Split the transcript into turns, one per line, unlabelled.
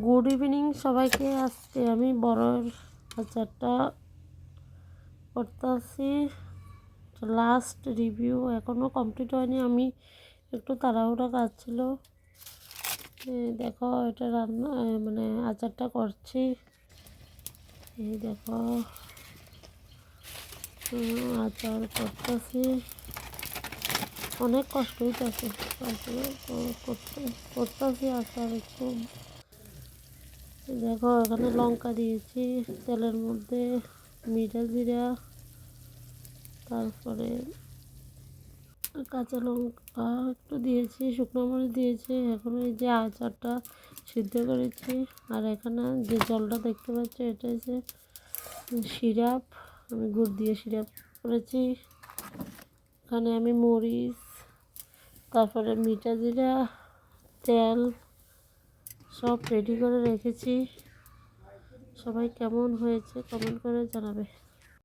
Good evening সবাইকে। আজকে আমি বড়র আচারটা করতেছি লাস্ট রিভিউ এখনও কমপ্লিট হয়নি। আমি একটু তাড়াহুড়া কাজ ছিল দেখো এটা রান্না মানে আচারটা করছি। এই দেখো। আচার করতেছি। অনেক কষ্ট হইতেছে করতেছি আচার একটু। দেখো, এখানে লঙ্কা দিয়েছি, তেলের মধ্যে মিঠা জিরা, তারপরে কাঁচা লঙ্কা একটু দিয়েছি, শুকনো মরিচ দিয়েছি, এখন এই যে আচারটা সিদ্ধ করেছি, আর এখানে যে জলটা দেখতে পাচ্ছ, এটা হচ্ছে সিরাপ, আমি গুড় দিয়ে সিরাপ করেছি, এখানে আমি মরিচ, তারপরে মিঠা জিরা, তেল সব রেডি করে রেখেছি। সবাই কেমন হয়েছে কমেন্ট করে জানাবে।